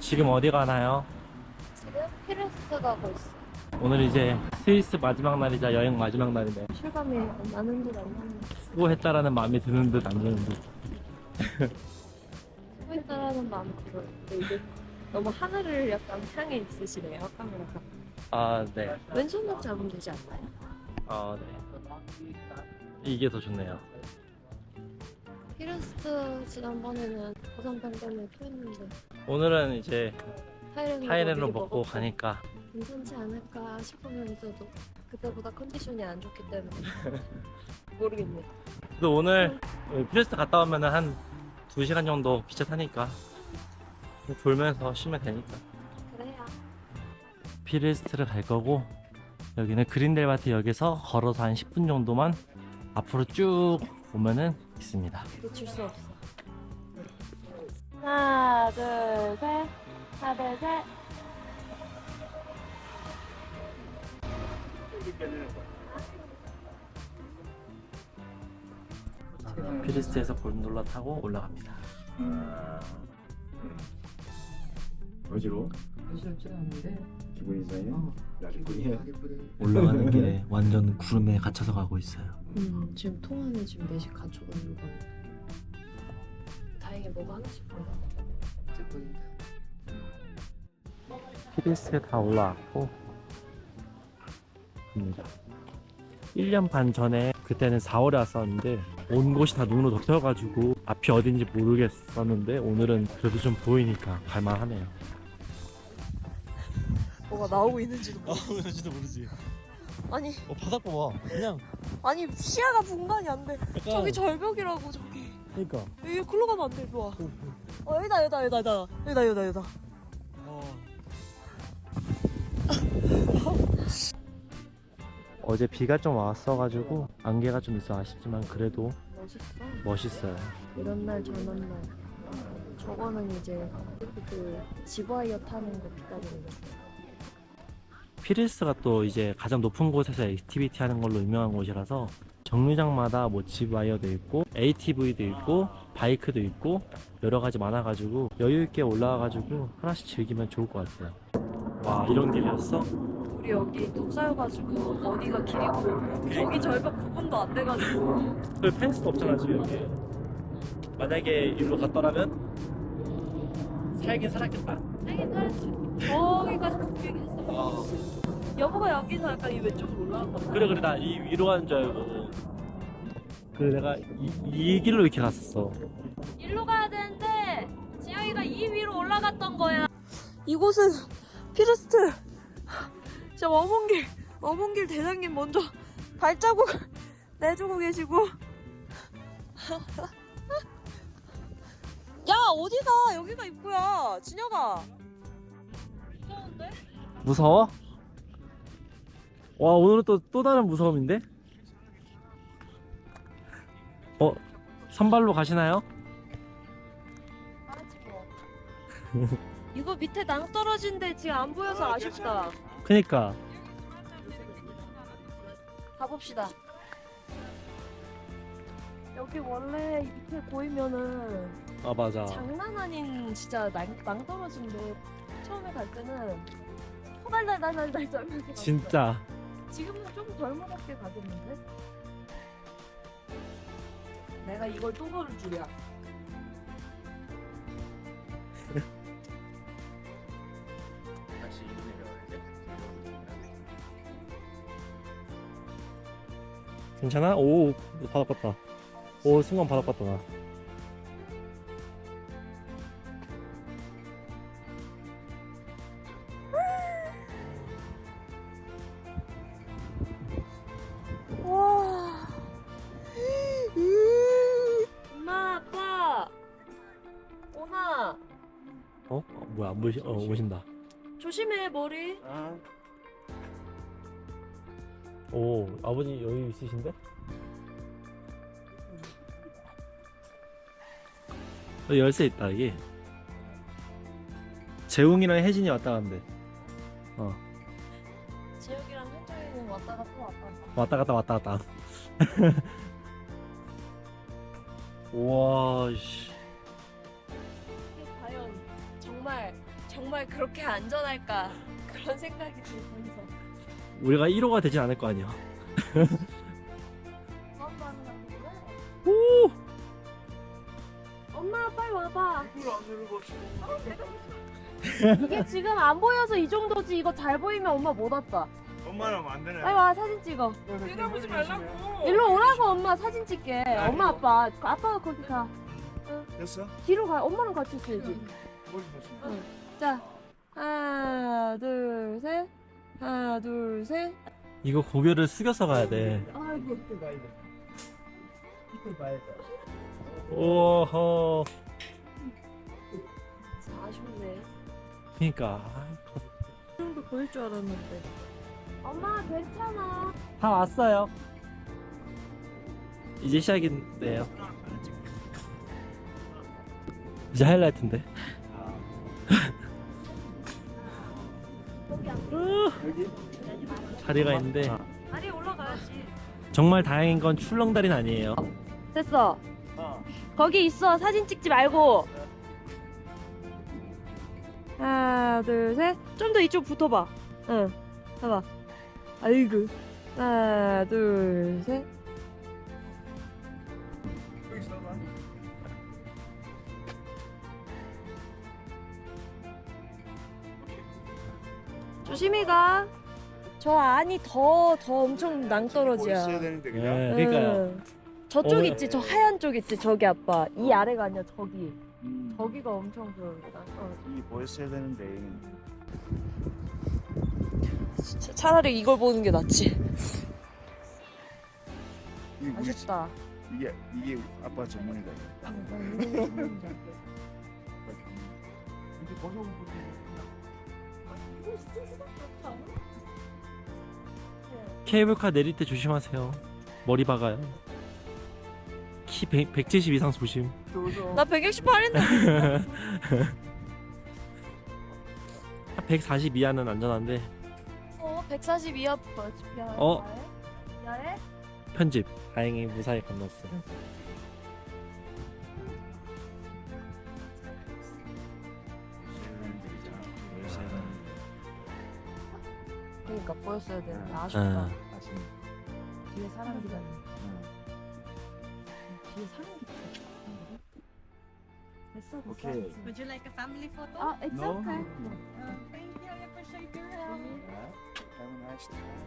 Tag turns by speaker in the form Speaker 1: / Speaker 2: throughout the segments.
Speaker 1: 지금 어디 가나요?
Speaker 2: 지금 피레스 가고 있어.
Speaker 1: 오늘 이제 스위스 마지막 날이자 여행 마지막 날인데
Speaker 2: 실감이 나는 듯안 나는 듯.
Speaker 1: 수고했다라는 마음이 드는 듯 안 드는 듯
Speaker 2: 수고했다라는 마음이 들어요. 근데 이게 너무 하늘을 약간 향해 있으시네요, 카메라가.
Speaker 1: 아, 네.
Speaker 2: 왼손으로 잡으면 되지 않나요?
Speaker 1: 아, 네. 이게 더 좋네요.
Speaker 2: 피레스 지난번에는 고산병 때문에 토했는데
Speaker 1: 오늘은 이제
Speaker 2: 타이레놀
Speaker 1: 먹고 가니까
Speaker 2: 괜찮지 않을까 싶으면서도 그때보다 컨디션이 안 좋기 때문에 모르겠네요.
Speaker 1: 또 오늘 피레스트 갔다 오면은 한 2시간 정도 기차 타니까 돌면서 쉬면 되니까
Speaker 2: 그래야.
Speaker 1: 피레스트를 갈 거고 여기는 그린델바트 역에서 걸어서 한 10분 정도만 앞으로 쭉 오면은 있습니다.
Speaker 2: 놓칠 수 없어. 하나, 둘, 셋. 하나, 둘, 셋.
Speaker 1: 피레스트에서 골든돌라 타고 올라갑니다.
Speaker 3: 어지러워?
Speaker 4: 어지럽지 않은데
Speaker 3: 기분이 이상해?
Speaker 4: 어. 가게뿐이
Speaker 1: 올라가는 길에 완전 구름에 갇혀서 가고 있어요.
Speaker 2: 음, 지금 통화는 지금 4시 가져가려고 하는데. 다행히 뭐가 하나씩 보여.
Speaker 4: 어쨌든
Speaker 1: 피레스트에 다 올라왔고 입니다. 1년 반 전에 그때는 4월에 왔었는데 온 곳이 다 눈으로 덮여가지고 앞이 어딘지 모르겠었는데 오늘은 그래도 좀 보이니까 갈만하네요.
Speaker 5: 뭐가 나오고 있는지도 모르
Speaker 1: 나오는지도 모르지.
Speaker 5: 아니.
Speaker 1: 어 바닥 봐봐. 그냥.
Speaker 5: 아니 시야가 분간이 안 돼.
Speaker 1: 약간
Speaker 5: 저기 절벽이라고 저기.
Speaker 1: 그러니까.
Speaker 5: 여기 글로 가면 안 돼 일로 와. 어, 여기다 여기다 여기다 여기다 여기다 여기다 여기다.
Speaker 1: 어 제 비가 좀 왔어가지고 안개가 좀 있어 아쉽지만 그래도
Speaker 2: 멋있어.
Speaker 1: 멋있어요.
Speaker 2: 이런 날 저런 날. 저거는 이제 그 지바이어 타는 거 기다리는 거.
Speaker 1: 피레스가 또 이제 가장 높은 곳에서 액티비티 하는 걸로 유명한 곳이라서 정류장마다 뭐 집와이어도 있고 ATV도 있고 바이크도 있고 여러 가지 많아가지고 여유 있게 올라와가지고 하나씩 즐기면 좋을 것 같아요. 와 이런 길이었어?
Speaker 5: 우리 여기 뚝 쌓여가지고 어디가 길이고 저기 절벽 구분도 안 돼가지고
Speaker 1: 그 펜스도 없잖아 지금 여기. 만약에 일로 갔더라면 살긴 살았겠다.
Speaker 5: 세긴 살았지 저기까지 굽기했어
Speaker 1: 아,
Speaker 5: 여보가 여기서 약간 이 왼쪽으로 올라갔거든
Speaker 1: 그래 그래 나 이 위로 가는 줄 알고. 그래 내가 이, 이 길로 이렇게 갔었어.
Speaker 5: 일로 가야 되는데 지영이가 이 위로 올라갔던 거야 이곳은 피레스트 진짜 어문길 어문길 대장님 먼저 발자국 내주고 계시고 야 어디가 여기가 입구야 진혁아 무서운데?
Speaker 1: 무서워? 와 오늘은 또 또 다른 무서움인데? 어 선발로 가시나요?
Speaker 5: 이거 밑에 낭 떨어진데 지금 안 보여서 아쉽다
Speaker 1: 그니까.
Speaker 5: 가봅시다. 여기 원래 이 밑에 보이면은
Speaker 1: 아 맞아.
Speaker 5: 장난 아닌 진짜 낭, 낭 떨어진데 처음에 갈 때는 호달달달달달 떨면서.
Speaker 1: 진짜.
Speaker 5: 지금은 좀 덜 무겁게 가겠는데? 내가 이걸 또 걸을 줄이야
Speaker 1: 괜찮아? 오 바닥 봤다 오 순간 바닥 봤다 나 아버지 여유 있으신데? 어, 열쇠 있다 이게. 재웅이랑 혜진이 왔다 간대. 어.
Speaker 5: 지혁이랑 현정이는 왔다 갔다 왔다 갔다.
Speaker 1: 왔다 갔다 왔다 갔다. 우와 씨.
Speaker 5: 이게 과연 정말 정말 그렇게 안전할까? 그런 생각이 들면서.
Speaker 1: 우리가 1호가 되진 않을 거 아니야
Speaker 5: 같은데.
Speaker 1: 오
Speaker 5: 엄마 빨리 와봐. 이게 지금 안 보여서 이 정도지 이거 잘 보이면 엄마 못 왔다.
Speaker 3: 엄마는 안 되네.
Speaker 5: 빨리 와 사진 찍어.
Speaker 3: 내려보지 말라고.
Speaker 5: 일로 오라고 엄마 사진 찍게. 엄마 아빠 아빠가 거기 가.
Speaker 3: 됐어?
Speaker 5: 뒤로 가. 엄마랑 같이 있어야지.
Speaker 3: 머리 조심.
Speaker 5: 자 하나 둘 셋. 하나 둘 셋.
Speaker 1: 이거 고개를 숙여서 가야 돼
Speaker 5: 아이고.
Speaker 3: 이때 가야 돼. 이때 가야 돼.
Speaker 1: 오호
Speaker 5: 아쉽네.
Speaker 1: 그니까
Speaker 5: 이 정도 보일 줄 알았는데. 엄마 괜찮아.
Speaker 1: 다 왔어요 이제 시작인데요 이제 하이라이트인데
Speaker 3: 여기?
Speaker 1: 자리가 있는데
Speaker 5: 다리 올라가야지.
Speaker 1: 정말 다행인 건 출렁다리는 아니에요
Speaker 5: 됐어.
Speaker 3: 어.
Speaker 5: 거기 있어. 사진 찍지 말고. 하나, 둘, 셋. 좀 더 이쪽 붙어봐. 응. 봐봐. 아이고. 하나, 둘, 셋. 조심히 가. 저 안이 더, 더 엄청 낭떠러지야.
Speaker 3: 되는데
Speaker 1: 네,
Speaker 3: 그냥.
Speaker 1: 그러니까요
Speaker 5: 응. 저쪽
Speaker 1: 어.
Speaker 5: 있지, 저 하얀 쪽 있지, 저기 아빠. 이 아래가 아니야, 저기.
Speaker 3: 음.
Speaker 5: 저기가 엄청 그 낭떠러지.
Speaker 3: 이 보였어야 되는데.
Speaker 5: 차- 차라리 이걸 보는 게 낫지.
Speaker 3: 이게 우리
Speaker 5: 아쉽다.
Speaker 3: 이게 이게 아빠 전문이다. 이게 벗어본
Speaker 1: 케이블카 내릴 때 조심하세요 머리 박아요 키 100, 170 이상 조심
Speaker 5: 나 168인데.
Speaker 1: 140 이하는 안전한데
Speaker 5: 어, 140 이하 야래?
Speaker 1: 어?
Speaker 5: 야래?
Speaker 1: 편집 다행히 무사히 건넜어
Speaker 5: 그러니까 보였어야 되는데
Speaker 1: 응.
Speaker 5: 아쉽다. 뒤에 사람 기다려. 뒤에 사람 기다려. 됐어, 됐어.
Speaker 3: 오케이.
Speaker 6: Would you like a family photo?
Speaker 5: 아, it's
Speaker 3: No.
Speaker 5: okay.
Speaker 6: Oh, thank you. I appreciate your help.
Speaker 3: Have a nice time.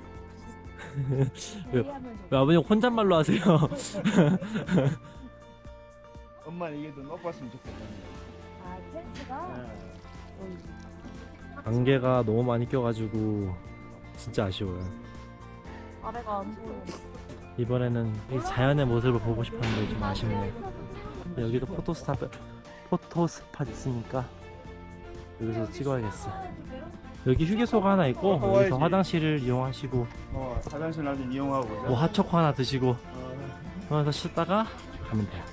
Speaker 1: 왜- 왜 아버님 혼잣말로 하세요
Speaker 3: 엄마는 이게 더 높았으면 좋겠다.
Speaker 5: 아, 펜스가?
Speaker 1: 안개가 너무 많이 껴가지고 진짜 아쉬워요
Speaker 5: 아래가 안 보여.
Speaker 1: 이번에는 이 자연의 모습을 보고 싶었는데 좀 아쉽네 여기도 포토스탑 포토스팟 있으니까 여기서 찍어야겠어 여기 휴게소가 하나 있고 여기서
Speaker 3: 와야지.
Speaker 1: 화장실을 이용하시고
Speaker 3: 어, 화장실 나중에 이용하고.
Speaker 1: 뭐 핫초코 하나 드시고
Speaker 3: 어,
Speaker 1: 그러면서 쉬다가 가면 돼요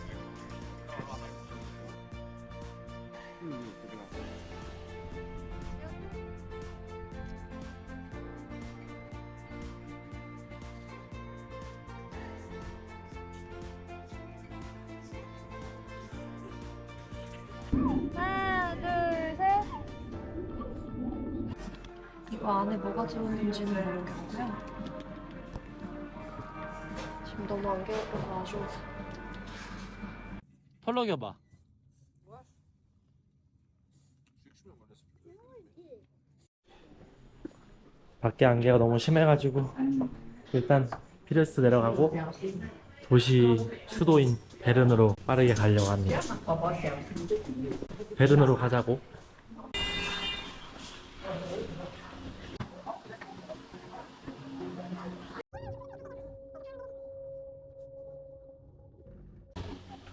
Speaker 5: 이거 안에 뭐가 들어있는지는 모르겠고요. 지금 너무 안개가 껴서 아쉬워서.
Speaker 1: 펄럭 여봐 밖에 안개가 너무 심해가지고 일단 피레스 내려가고 도시 수도인 베른으로 빠르게 가려고 합니다 베른으로 가자고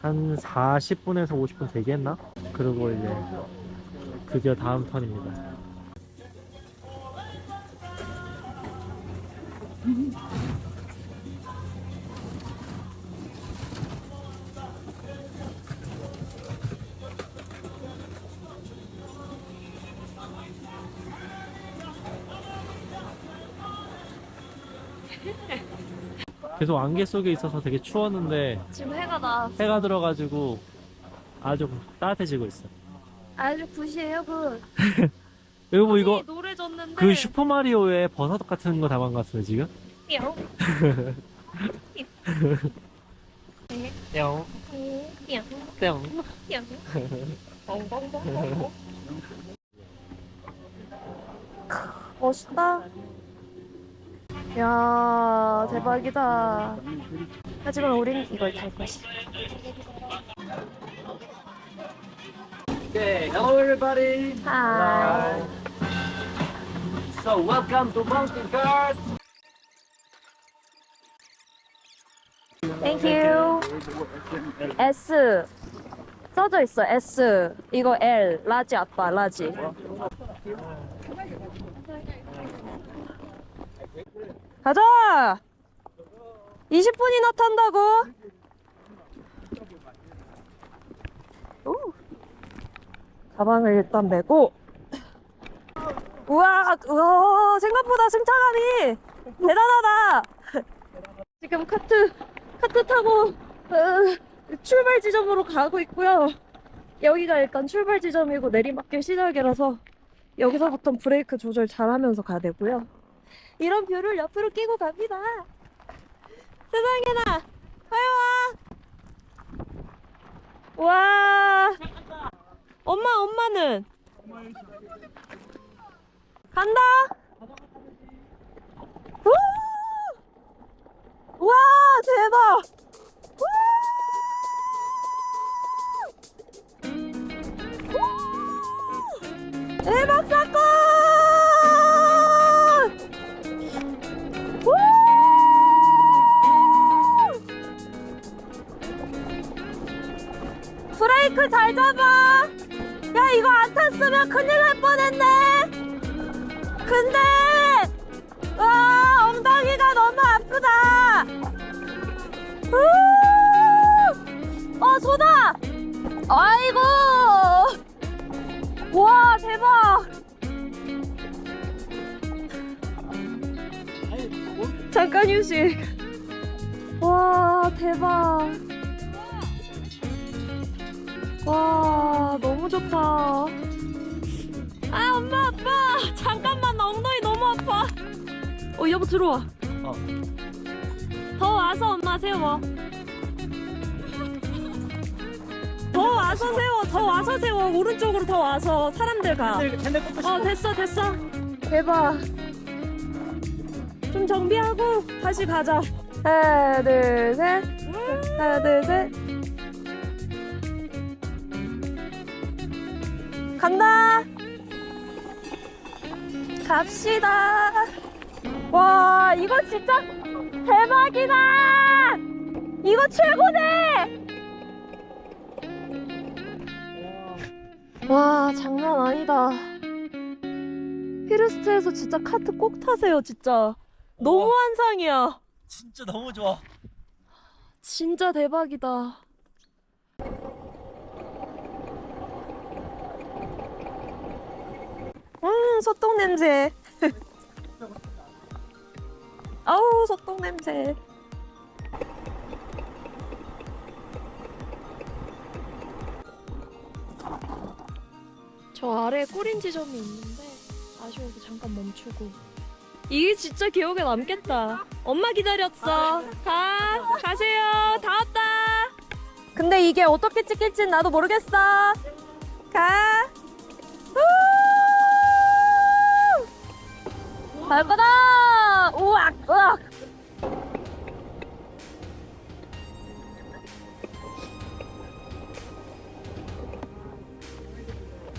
Speaker 1: 한 40분에서 50분 대기했나? 그리고 이제 드디어 다음 턴입니다. 계속 안개 속에 있어서 되게 추웠는데
Speaker 2: 지금 해가 나.
Speaker 1: 해가 들어가지고 아주 따뜻해지고 있어.
Speaker 2: 아주 굿이에요 굿.
Speaker 1: 그리고 이거
Speaker 2: 노래 졌는데.
Speaker 1: 그 슈퍼 마리오의 버섯 같은 거 담은 것 같은데 지금?
Speaker 2: 뿅.
Speaker 1: 뿅,
Speaker 2: 뿅.
Speaker 1: 뿅.
Speaker 2: 뿅. 멋있다. 야 대박이다. 하지만 우린 이걸 탈 것이야.
Speaker 1: Okay, hello everybody.
Speaker 2: 하이.
Speaker 1: So welcome to Mountain Cars.
Speaker 2: 땡큐. S 써져 있어 S 이거 L 라지 아빠 라지.
Speaker 5: 가자! 20분이나 탄다고? 오. 가방을 일단 메고. 우와, 우와, 생각보다 승차감이 대단하다! 지금 카트, 카트 타고, 어, 출발 지점으로 가고 있고요. 여기가 일단 출발 지점이고 내리막길 시작이라서 여기서부터 브레이크 조절 잘 하면서 가야 되고요. 이런 뷰를 옆으로 끼고 갑니다. 세상에나, 빨리 와! 와! 엄마, 엄마는? 간다! 우! 와, 대박! 우! 대박 사건! 브레이크 잘 잡아! 야, 이거 안 탔으면 큰일 날 뻔했네! 근데! 와, 엉덩이가 너무 다시 가자. 하나, 둘, 셋. 하나, 둘, 셋. 간다. 갑시다. 와, 이거 진짜 대박이다. 이거 최고네. 와, 장난 아니다. 피르스트에서 진짜 카트 꼭 타세요, 진짜. 너무 환상이야.
Speaker 1: 진짜 너무 좋아.
Speaker 5: 진짜 대박이다. 음, 소똥 냄새. 아우, 소똥 냄새. 저 아래에 꼬린 지점이 있는데 아쉬워서 잠깐 멈추고 이게 진짜 기억에 남겠다. 엄마 기다렸어. 가, 가세요. 다 왔다. 근데 이게 어떻게 찍힐지 나도 모르겠어. 가. 우! 갈 거다. 우악, 우악.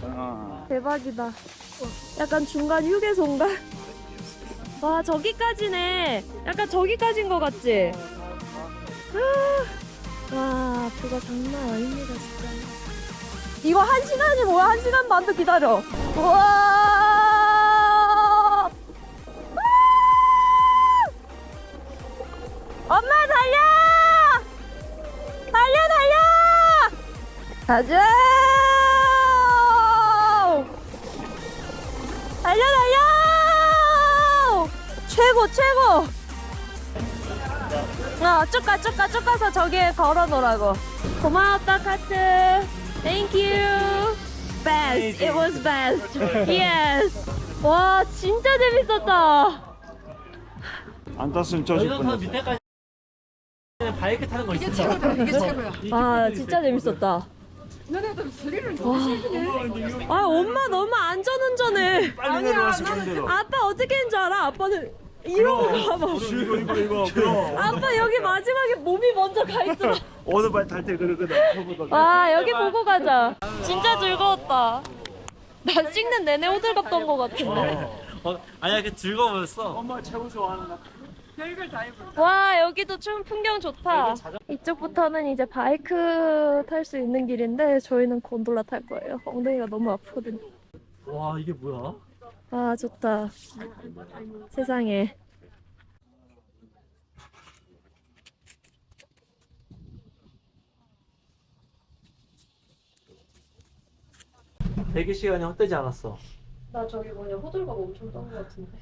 Speaker 3: 아,
Speaker 5: 대박이다. 약간 중간 휴게소인가? 와, 저기까지네. 약간 저기까지인 것 같지? 아, 와, 그거 장난 아닙니다, 진짜. 이거 한 시간이 뭐야? 한 시간 반도 기다려. 우와! 아! 엄마 달려! 달려, 달려! 가자! 최고 최고! 어, 쭉 가, 쭉 가, 쭉 가서 저기에 걸어 놓으라고. 고마웠다, 카트. Thank you. Best. It was best. Yes. 와, 진짜 재밌었다.
Speaker 3: 안 땄으면
Speaker 1: 여기서부터
Speaker 3: 뻔했어.
Speaker 1: 밑에까지 바이크 타는 거 있어. 이게 최고다. 이게 최고야.
Speaker 5: 아, 진짜 재밌었다.
Speaker 6: 너네들 스릴을
Speaker 5: 와. 아, 엄마 너무 안전운전해.
Speaker 3: 빨리 그런데도.
Speaker 5: 아빠 어떻게 했는 줄 알아? 아빠는 이러고 가봐.
Speaker 3: 이거 이거 이거 그럼
Speaker 5: 아빠 여기 마지막에 몸이 먼저 가 있더라.
Speaker 3: 오토바이 탈때 그러거든.
Speaker 5: 와 여기 보고 가자. 진짜 즐거웠다. 나 찍는 내내 호들갑던 것 같은데.
Speaker 1: 어, 아니야, 그 즐거웠어.
Speaker 3: 엄마 최고 좋아하는 거.
Speaker 5: 와 여기도 좀 풍경 좋다. 이쪽부터는 이제 바이크 탈 수 있는 길인데 저희는 곤돌라 탈 거예요. 엉덩이가 너무 아프거든요.
Speaker 1: 와, 이게 뭐야?
Speaker 5: 아 좋다. 세상에.
Speaker 1: 대기 시간이 헛되지 않았어.
Speaker 5: 나 저기 뭐냐 호들갑 엄청 떤것 같은데.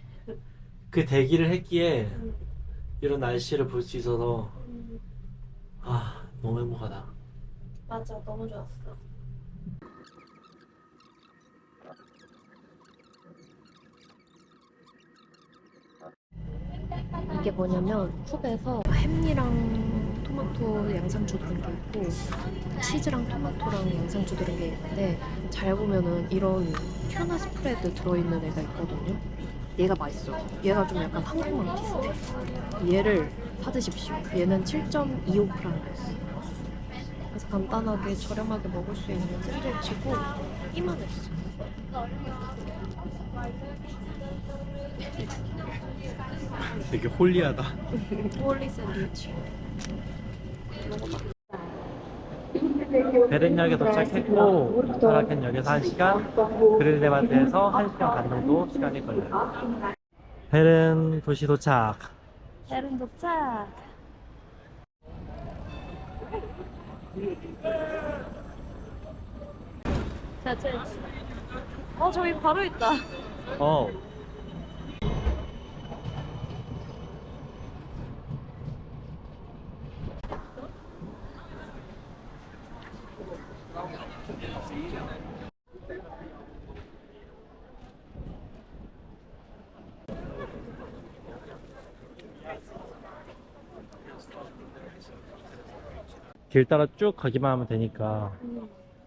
Speaker 1: 그 대기를 했기에 이런 날씨를 볼 수 있어서 아 너무 행복하다.
Speaker 5: 맞아 너무 좋았어. 이게 뭐냐면 쿱에서 햄이랑 토마토 양상추 들은 게 있고 치즈랑 토마토랑 양상추 들은 게 있는데 잘 보면은 이런 튜나 스프레드 들어있는 애가 있거든요. 얘가 맛있어요. 얘가 좀 약간 한국랑 비슷해. 얘를 사드십시오. 얘는 7.25프랑이었어. 그래서 간단하게 저렴하게 먹을 수 있는 샌드위치고 이만했어.
Speaker 1: 되게 홀리하다.
Speaker 5: 홀리 샌드위치.
Speaker 1: 베른역에 도착했고 타라켄역에서 1시간 그릴레바드에서 1시간 반 정도 시간이 걸려요. 베른 도시 도착.
Speaker 5: 베른 도착. 자, 제. 어, 저기 바로 있다.
Speaker 1: 어. 길 따라 쭉 가기만 하면 되니까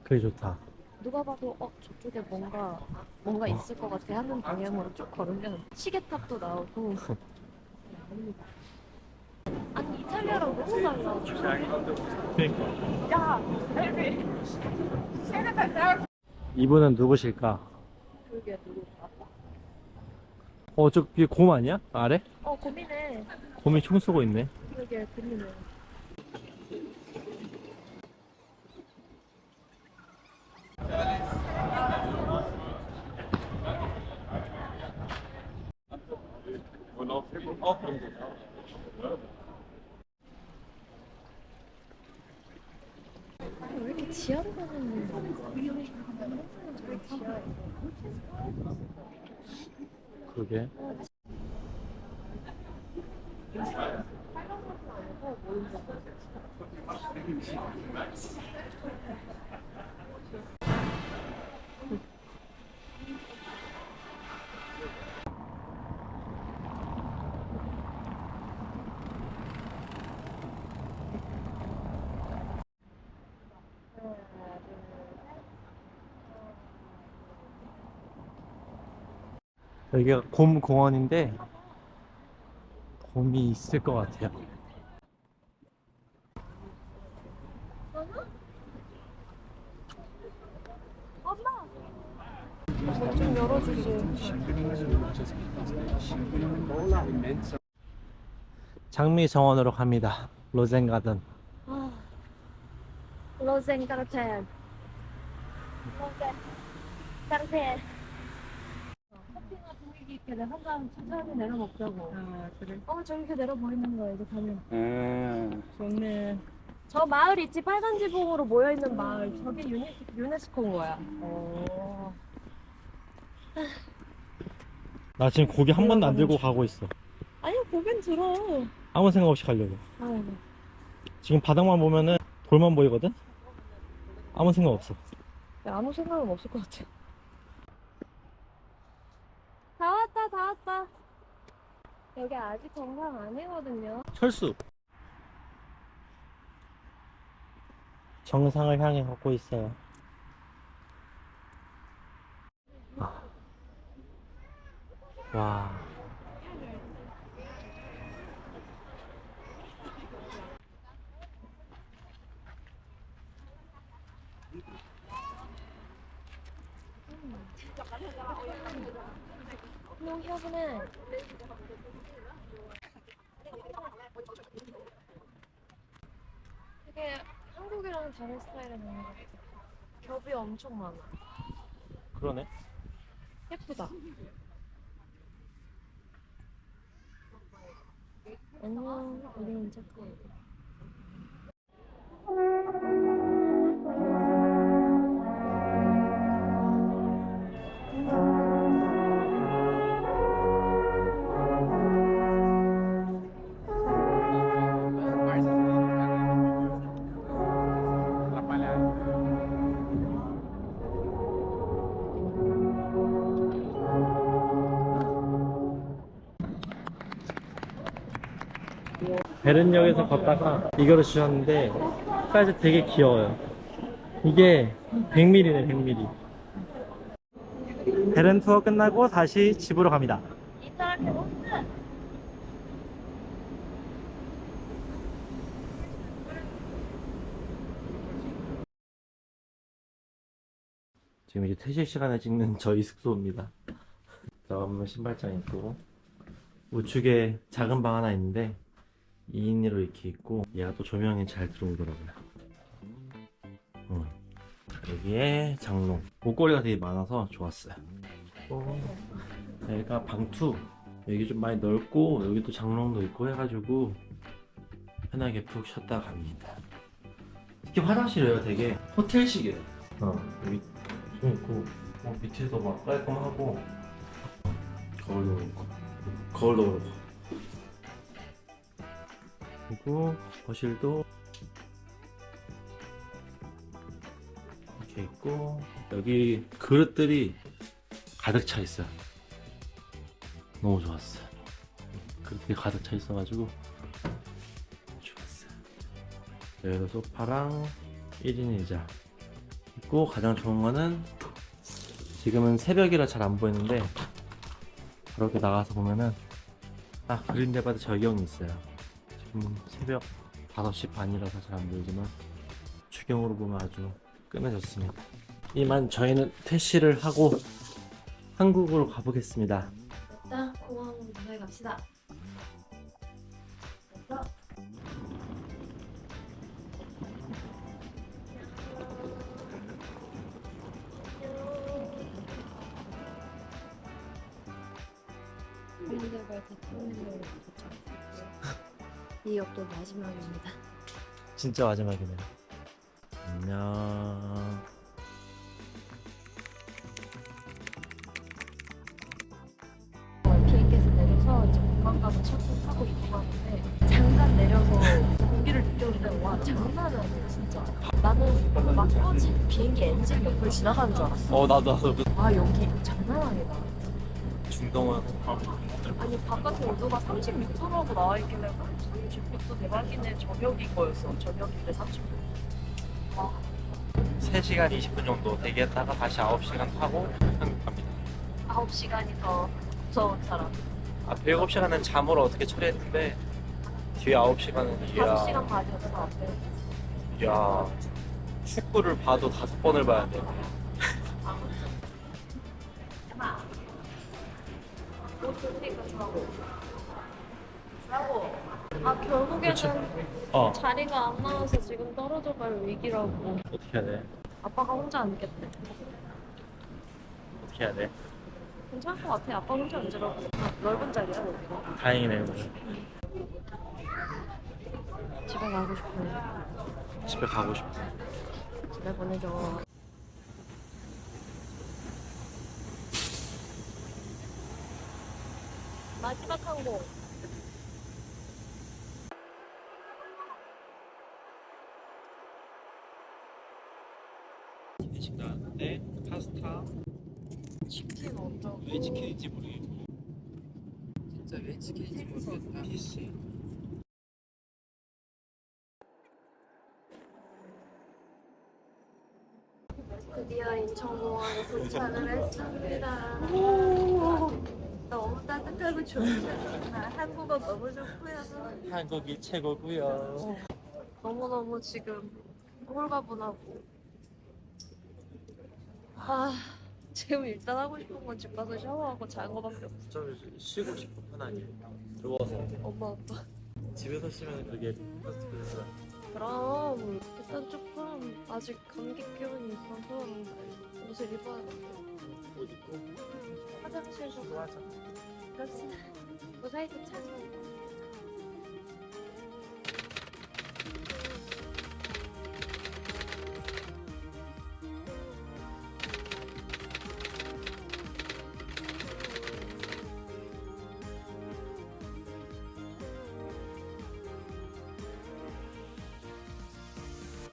Speaker 1: 그게 좋다.
Speaker 5: 누가 봐도 어 저쪽에 뭔가 뭔가 있을 것 같아 하는 방향으로 쭉 걸으면 시계탑도 나오고 아니 이탈리아랑 너무 달라
Speaker 1: 그러니까.
Speaker 6: 야
Speaker 1: 이분은 누구실까?
Speaker 5: 그게 누구
Speaker 1: 어, 저 위에 곰 아니야? 아래?
Speaker 5: 어 고민해
Speaker 1: 곰이 총 쏘고 있네.
Speaker 5: 그게 고민해
Speaker 1: 그러게. 여기가 곰 공원인데 곰이 있을 것 같아요.
Speaker 5: 좀 열어주지
Speaker 1: 장미 정원으로 갑니다. 로젠 가든.
Speaker 5: 아, 로젠가르텐. 로젠, 가르 있게 내가 한잔 천천히 내려먹자고.
Speaker 6: 아 그래
Speaker 5: 어, 저기 이렇게 내려 보이는 거야, 이제 가면.
Speaker 3: 에.
Speaker 6: 좋네
Speaker 5: 저 마을 있지, 빨간 지붕으로 모여 있는 마을. 저게 유네, 유네스코인 거야.
Speaker 1: 오나 지금 고기 한 번도 안 들고 가고 있어.
Speaker 5: 아니, 고긴 들어.
Speaker 1: 아무 생각 없이 가려고.
Speaker 2: 아이고.
Speaker 1: 지금 바닥만 보면은 돌만 보이거든? 아무 생각 없어.
Speaker 2: 아무 생각은 없을 것 같아. 다 왔다, 다 왔다. 여기 아직 건강 안 해거든요.
Speaker 1: 철수. 정상을 향해 걷고 있어요. 아. 와.
Speaker 2: 형, 혀는 되게 한국이랑 다른 스타일의 같아. 겹이 엄청 많아.
Speaker 1: 그러네.
Speaker 2: 예쁘다. 안녕, 우리는 체크.
Speaker 1: 베른역에서 걷다가 이거를 주셨는데 사이즈 되게 귀여워요. 이게 100ml네 100ml. 베른 투어 끝나고 다시 집으로 갑니다. 지금 이제 퇴실 시간에 찍는 저희 숙소입니다. 들어가면 신발장 있고 우측에 작은 방 하나 있는데 2인으로 이렇게 있고 얘가 또 조명이 잘 들어오더라고요. 어. 여기에 장롱. 옷걸이가 되게 많아서 좋았어요. 또 여기가 방투. 여기 좀 많이 넓고 여기 또 장롱도 있고 해가지고 편하게 푹 쉬었다 갑니다. 특히 화장실이에요 되게. 호텔식이에요. 어 여기 좀 있고 어, 밑에도 막 깔끔하고 거울도 그렇고 거울도 그렇고 그리고 거실도 이렇게 있고 여기 그릇들이 가득 차 있어요. 너무 좋았어요. 그릇들이 가득 차 있어가지고 좋았어요. 여기도 소파랑 1인 의자 있고 가장 좋은 거는 지금은 새벽이라 잘 안 보이는데 그렇게 나가서 보면은 딱 그린데바드 절경이 있어요 지금 새벽 5시 반이라서 잘 안 보이지만 추경으로 보면 아주 끝내줬습니다. 이만 저희는 퇴실을 하고 한국으로 가보겠습니다.
Speaker 2: 일단 공항 무사히 갑시다. 됐어? 그린데발 대통령으로 도착했고요. 이 역도 마지막입니다.
Speaker 1: 진짜 마지막이네요. 안녕.
Speaker 2: 비행기에서 내려서 이제 공항 가서 셔틀 타고 이동하는데 잠깐 내려서 공기를 느꼈는데 와 장난이 아니야 진짜 나는 막 꺼진 비행기 엔진 옆을 지나가는 줄 알았어
Speaker 1: 어 나도 나도
Speaker 2: 아 여기 장난 아니다
Speaker 1: 중동은
Speaker 2: 아니 바깥에 온도가 36도라고 나와 있길래 36도 대박이네 저녁인 거였어. 저녁인데 36도 와
Speaker 1: 3시간 20분 정도 대기했다가 다시 9시간 타고 한국 갑니다.
Speaker 2: 9시간이 더 무서운 사람.
Speaker 1: 앞에 7시간은 잠으로 어떻게 처리했는데 뒤에 9시간은
Speaker 2: 5시간 반이었어 앞에
Speaker 1: 이야. 축구를 봐도 다섯 번을 봐야 돼.
Speaker 2: 결국에는
Speaker 1: 어.
Speaker 2: 자리가 안 나와서 지금 떨어져 갈 위기라고.
Speaker 1: 어떻게 해야 돼?
Speaker 2: 아빠가 혼자 앉겠대.
Speaker 1: 어떻게 해야 돼?
Speaker 2: 괜찮을 것 같아. 아빠 혼자 앉으라고. 아, 넓은 자리야 여기가
Speaker 1: 다행이네요.
Speaker 2: 집에 가고 싶어요
Speaker 1: 집에 가고 싶어.
Speaker 2: 집에 보내줘. 마지막 항공
Speaker 1: 치킨식 나왔는데 파스타
Speaker 5: 치킨 어쩌고
Speaker 1: 왜 치킨인지 모르겠고
Speaker 2: 진짜 왜 치킨인지 모르겠다.
Speaker 1: 피시
Speaker 5: 드디어 인천공항에 도착을 했습니다. 너무 따뜻하고 좋습니다. 한국어 너무 좋고요.
Speaker 1: 한국이 최고고요
Speaker 5: 너무 너무 지금 홀가분하고 아 지금 일단 하고 싶은 건 집 가서 샤워하고 자는 거밖에 없어.
Speaker 1: 좀 쉬고 싶어 편하게 더워서
Speaker 5: 엄마 아빠.
Speaker 1: 집에서 쉬면 그게 퍼스트 클래스
Speaker 5: 그럼 일단 조금 아직 감기 기운이 있어서 옷을 입어야 돼.
Speaker 1: 옷 입고
Speaker 5: 화장실도
Speaker 1: 수고하자
Speaker 5: 갑시다. 무사히 도착.